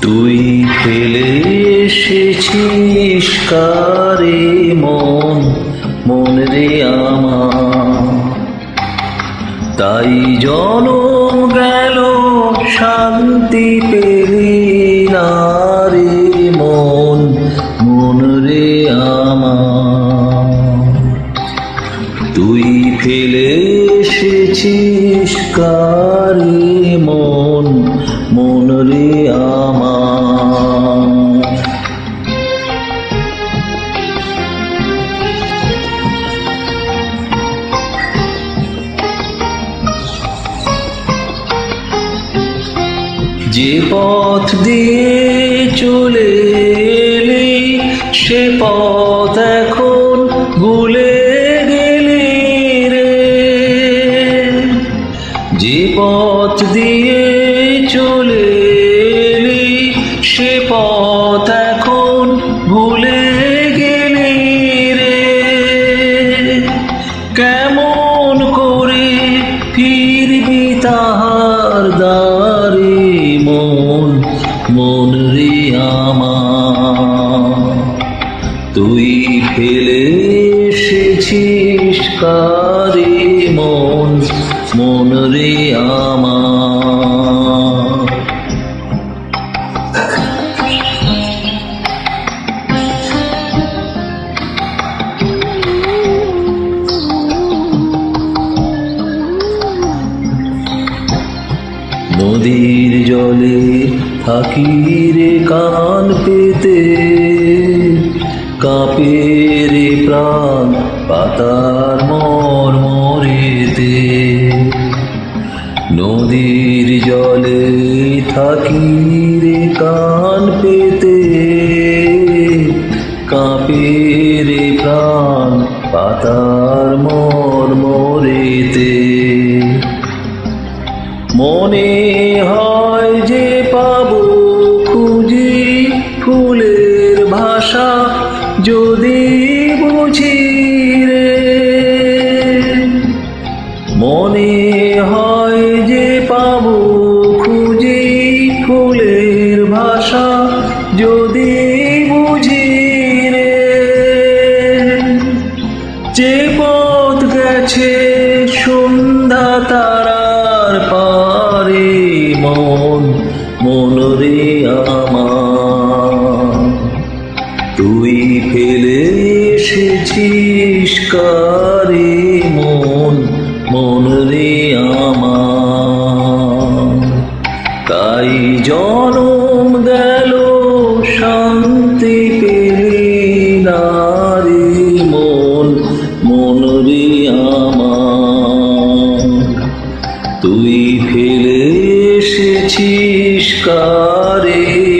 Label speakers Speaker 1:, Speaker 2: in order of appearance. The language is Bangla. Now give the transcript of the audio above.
Speaker 1: তুই ফেলে এসেছিস কারে মন? মন রে আমার। তাই জনম গেল, শান্তি পেলি না রে মন। মন রে আমার। এসেছিস কারে মন মন রে আমার। যে পথ দিয়ে চলে সে পথ পথ দিয়ে চলে সে পথ এখন ভুলে গেলি রে। কেমন করে ফিরবি তাহার দারে মন মন রে আমার। তুই ফেলে এসেছিস কারে মন মন রে নদীর জলে থাকি কান পেতে কাঁপে রে প্রাণ পাতার মর থাকি রে কান পেতে কাঁপে রে প্রাণ পাতার মর মরেতে। মনে হয় যে তারার পারে মন মন রে আমার। তুই ফেলে এসেছিস কারে মন মন রে আমার। তাই জনম গেল, শান্তি পেলি না রে মন মন রে আমার। এসেছিস কারে।